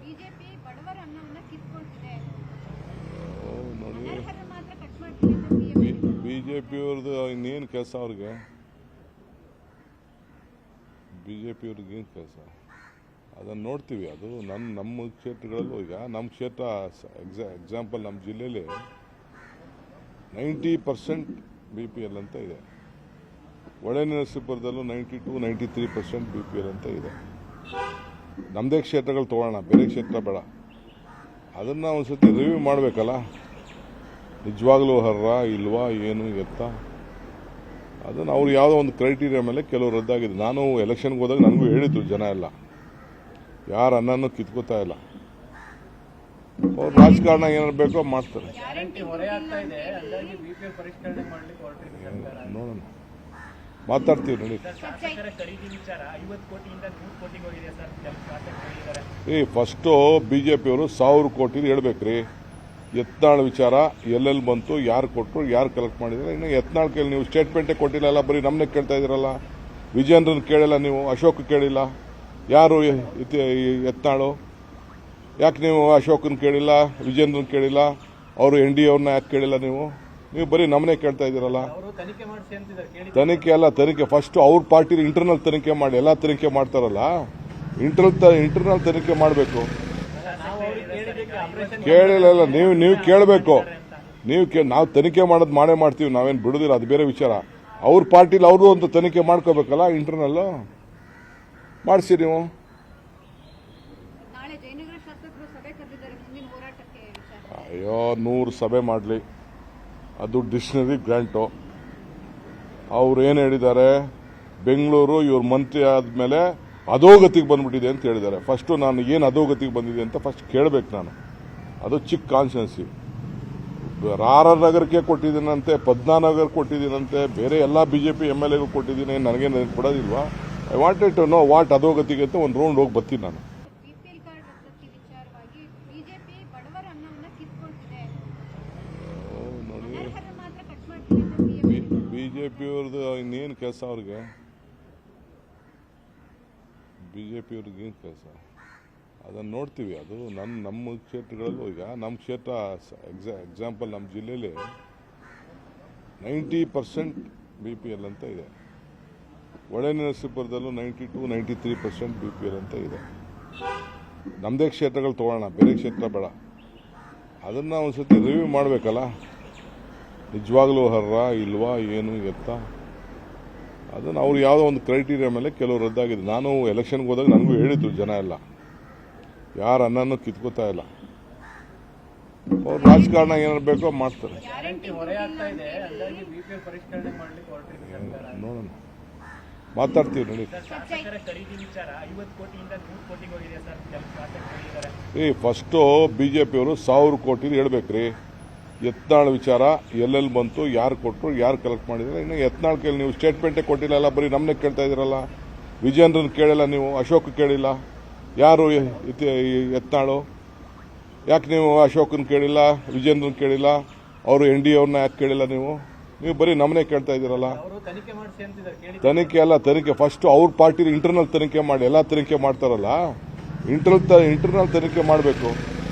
BJP ಬಡವರ ಅನ್ನವನ್ನ ಕಿತ್ಕೊಳ್ತಿದೆ. ಅನರ್ಹರ ಮಾತ್ರ cut B J ಪಿಯವ್ರದ್ದು ಇನ್ನೇನು ಕೆಲಸ ಅವ್ರಿಗೆ? ಬಿ ಜೆ ಪಿಯವ್ರಿಗೆ ಏನು ಕೆಲಸ? ಅದನ್ನು ನೋಡ್ತೀವಿ. ಅದು ನನ್ನ ನಮ್ಮ ಕ್ಷೇತ್ರಗಳಲ್ಲೂ ಈಗ ನಮ್ಮ ಕ್ಷೇತ್ರ ಎಕ್ಸಾ ಎಕ್ಸಾಂಪಲ್ ನಮ್ಮ ಜಿಲ್ಲೆಯಲ್ಲಿ ninety percent B P L ಅಂತ ಇದೆ. ಒಳನರಸೀಪುರದಲ್ಲೂ ninety two ninety three percent B P L ಅಂತ ಇದೆ. ನಮ್ಮದೇ ಕ್ಷೇತ್ರಗಳು ತೊಗೊಳ್ಳೋಣ ಬೇರೆ ಕ್ಷೇತ್ರ ಬೇಡ. ಅದನ್ನು ಒಂದು ಸರ್ತಿ ರಿವ್ಯೂ ಮಾಡಬೇಕಲ್ಲ? ನಿಜವಾಗ್ಲೂ ಹರ್ರ ಇಲ್ವಾ ಏನು ಎತ್ತ? ಅದನ್ನು ಅವ್ರು ಯಾವುದೋ ಒಂದು ಕ್ರೈಟೀರಿಯಾ ಮೇಲೆ ಕೆಲವು ರದ್ದಾಗಿದೆ ನಾನು ಎಲೆಕ್ಷನ್ಗೆ ಹೋದಾಗ ನನಗೂ ಹೇಳಿದ್ರು ಜನ ಎಲ್ಲ. ಯಾರು ಅನ್ನನೂ ಕಿತ್ಕೋತಾ ಇಲ್ಲ. ಅವ್ರು ರಾಜಕಾರಣ ಏನಾರು ಬೇಕೋ ಮಾಡ್ತಾರೆ. ನೋಡೋಣ. ಮಾತಾಡ್ತೀವಿ ನೋಡಿ. ಏ ಫಸ್ಟು ಬಿ ಜೆ ಪಿಯವರು ಸಾವಿರ ಕೋಟಿ ಹೇಳ್ಬೇಕ್ರಿ. ಯತ್ನಾಳ್ ವಿಚಾರ, ಎಲ್ಲೆಲ್ಲಿ ಬಂತು, ಯಾರು ಕೊಟ್ಟರು ಯಾರು ಕಲೆಕ್ಟ್ ಮಾಡಿದ್ರೆ, ಇನ್ನು ಯತ್ನಾಳ್ ಕೇಳಿ ನೀವು ಸ್ಟೇಟ್ಮೆಂಟೇ ಕೊಟ್ಟಿಲ್ಲಲ್ಲ ಬರೀ ನಮ್ಮನ್ನೇ ಕೇಳ್ತಾ ಇದ್ದೀರಲ್ಲ. ವಿಜೇಂದ್ರನ್ ಕೇಳಿಲ್ಲ ನೀವು, ಅಶೋಕ್ ಕೇಳಿಲ್ಲ. ಯಾರು ಎತ್ನಾಳು ಯಾಕೆ ನೀವು ಅಶೋಕನ ಕೇಳಿಲ್ಲ, ವಿಜೇಂದ್ರನ್ ಕೇಳಿಲ್ಲ? ಅವರು ಎನ್ ಡಿ ಅವ್ರನ್ನ ಯಾಕೆ ಕೇಳಿಲ್ಲ ನೀವು? ನೀವು ಬರೀ ನಮ್ಮನೆ ಕೇಳ್ತಾ ಇದ್ದೀರಲ್ಲ? ಅವರು ತನಿಖೆ ಅಲ್ಲ ತನಿಖೆ. ಫಸ್ಟ್ ಅವ್ರ ಪಾರ್ಟಿ ಇಂಟರ್ನಲ್ ತನಿಖೆ ಮಾಡಿ ಎಲ್ಲ ತನಿಖೆ ಮಾಡ್ತಾರಲ್ಲ? ಇಂಟರ್ನಲ್ ಇಂಟರ್ನಲ್ ತನಿಖೆ ಮಾಡಬೇಕು. ಕೇಳಿಲ್ಲ ನೀವು ನೀವು ಕೇಳಬೇಕು. ನೀವು ನಾವು ತನಿಖೆ ಮಾಡೋದು ಮಾಡೇ ಮಾಡ್ತೀವಿ ನಾವೇನು ಬಿಡುದಿಲ್ಲ ಅದು ಬೇರೆ ವಿಚಾರ. ಅವ್ರ ಪಾರ್ಟಿಲಿ ಅವರು ಒಂದು ತನಿಖೆ ಮಾಡ್ಕೋಬೇಕಲ್ಲ ಇಂಟರ್ನಲ್ಲು ಮಾಡಿಸಿ ನೀವು. ನಾಳೆ ಜಯನಗರ ಶಾಸಕರು ಸಭೆ ಕರೆದಿದ್ದಾರೆ ಮುಂದಿನ ಹೋರಾಟಕ್ಕೆ ವಿಚಾರ. ಅಯ್ಯೋ ನೂರು ಸಭೆ ಮಾಡಲಿ. ಅದು ಡಿಕ್ಷನರಿ ಗ್ರ್ಯಾಂಟು. ಅವ್ರು ಏನು ಹೇಳಿದ್ದಾರೆ? ಬೆಂಗಳೂರು ಇವ್ರ ಮಂತ್ರಿ ಆದಮೇಲೆ ಅಧೋಗತಿಗೆ ಬಂದ್ಬಿಟ್ಟಿದೆ ಅಂತ ಹೇಳಿದ್ದಾರೆ. ಫಸ್ಟು ನಾನು ಏನು ಅಧೋಗತಿಗೆ ಬಂದಿದೆ ಅಂತ ಫಸ್ಟ್ ಕೇಳಬೇಕು ನಾನು. ಅದು ಚಿಕ್ಕ ರಾರ ನಗರಕ್ಕೆ ಕೊಟ್ಟಿದ್ದೀನಂತೆ ಪದ್ಮಾನಗರ್ ಕೊಟ್ಟಿದ್ದೀನಂತೆ, ಬೇರೆ ಎಲ್ಲ B J P M L ಎಗೂ ಕೊಟ್ಟಿದ್ದೀನಿ, ನನಗೇನು ಕೊಡೋದಿಲ್ವಾ? I wanted to know what ಅಧೋಗತಿಗೆ ಅಂತ ಒಂದು ರೌಂಡ್ ಹೋಗಿ ಬರ್ತೀನಿ ನಾನು ಬಿಪಿಎಲ್ ಕಾರ್ಡ್ ರದ್ದತಿ ವಿಚಾರವಾಗಿ ಬಿಜೆಪಿ ಬಡವರ ಅನ್ನವನ್ನ ಕಿತ್ಕೊಳ್ತಿದೆ ಓ, ನೋಡಿ ಅನರ್ಹರ ಮಾತ್ರ ಕಟ್ ಮಾಡ್ತೀವಿ ಅಂತ ಸಿಎಂ ಹೇಳಿದ್ದಾರೆ ಬಿ ಜೆ ಪಿಯವ್ರದ್ದು ಇನ್ನೇನು ಕೆಲಸ ಅವ್ರಿಗೆ? ಬಿ ಜೆ ಪಿಯವ್ರಿಗೆ ಏನು ಕೆಲಸ? ಅದನ್ನು ನೋಡ್ತೀವಿ. ಅದು ನನ್ನ ನಮ್ಮ ಕ್ಷೇತ್ರಗಳಲ್ಲೂ ಈಗ ನಮ್ಮ ಕ್ಷೇತ್ರ ಎಕ್ಸಾ, ಎಕ್ಸಾಂಪಲ್ ನಮ್ಮ ಜಿಲ್ಲೆಯಲ್ಲಿ ninety percent B P L ಅಂತ ಇದೆ. ಒಳ್ಳೆ ನರಸೀಪುರದಲ್ಲೂ ninety two, ninety three percent B P L ಅಂತ ಇದೆ. ನಮ್ಮದೇ ಕ್ಷೇತ್ರಗಳು ತೊಗೊಳ್ಳೋಣ. ಬೇರೆ ಕ್ಷೇತ್ರ ಬೇಡ. ಅದನ್ನು ಒಂದು ಸರ್ತಿ ರಿವ್ಯೂ ಮಾಡಬೇಕಲ್ಲ? ನಿಜವಾಗ್ಲೂ ಅರ್ಹ ಇಲ್ವಾ ಏನು ಎತ್ತ? ಅದನ್ನು ಅವ್ರು ಯಾವುದೋ ಒಂದು ಕ್ರೈಟೀರಿಯಾ ಮೇಲೆ ಕೆಲವು ರದ್ದಾಗಿದೆ ನಾನು ಎಲೆಕ್ಷನ್ಗೆ ಹೋದಾಗ ನನಗೂ ಹೇಳಿದ್ರು ಜನ ಎಲ್ಲ. ಯಾರು ಅನ್ನನೂ ಕಿತ್ಕೋತಾ ಇಲ್ಲ. ಅವ್ರು ರಾಜಕಾರಣ ಏನಾರು ಬೇಕೋ ಮಾಡ್ತಾರೆ. ನೋಡೋಣ. ಮಾತಾಡ್ತೀವಿ ನೋಡಿ. ಏ ಫಸ್ಟು ಬಿ ಜೆ ಪಿಯವರು ಸಾವಿರ ಕೋಟಿ ಹೇಳ್ಬೇಕ್ರಿ. ಯತ್ನಾಳ್ ವಿಚಾರ ಎಲ್ಲೆಲ್ಲಿ ಬಂತು ಯಾರು ಕೊಟ್ಟರು ಯಾರು ಕಲೆಕ್ಟ್ ಮಾಡಿದ್ರೆ ಇನ್ನು ಯತ್ನಾಳ್ ಕೇಳಿ ನೀವು ಸ್ಟೇಟ್ಮೆಂಟೇ ಕೊಟ್ಟಿಲ್ಲಲ್ಲ ಬರೀ ನಮ್ಮನ್ನೇ ಕೇಳ್ತಾ ಇದ್ದೀರಲ್ಲ. ವಿಜೇಂದ್ರನ್ ಕೇಳಿಲ್ಲ ನೀವು ಅಶೋಕ್ ಕೇಳಿಲ್ಲ. ಯಾರು ಎತ್ನಾಳು ಯತ್ನಾಳು? ಯಾಕೆ ನೀವು ಅಶೋಕನ ಕೇಳಿಲ್ಲ ವಿಜೇಂದ್ರನ್ ಕೇಳಿಲ್ಲ? ಅವರು ಎನ್ ಡಿ ಅವ್ರನ್ನ ಯಾಕೆ ಕೇಳಿಲ್ಲ ನೀವು? ನೀವು ಬರೀ ನಮ್ಮನ್ನೇ ಕೇಳ್ತಾ ಇದ್ದೀರಲ್ಲ. ತನಿಖೆ ಅಲ್ಲ ತನಿಖೆ ಫಸ್ಟ್ ಅವ್ರ ಪಾರ್ಟಿಲಿ ಇಂಟರ್ನಲ್ ತನಿಖೆ ಮಾಡಿ ಎಲ್ಲ ತನಿಖೆ ಮಾಡ್ತಾರಲ್ಲ. ಇಂಟರ್ನಲ್ ಇಂಟರ್ನಲ್ ತನಿಖೆ ಮಾಡಬೇಕು.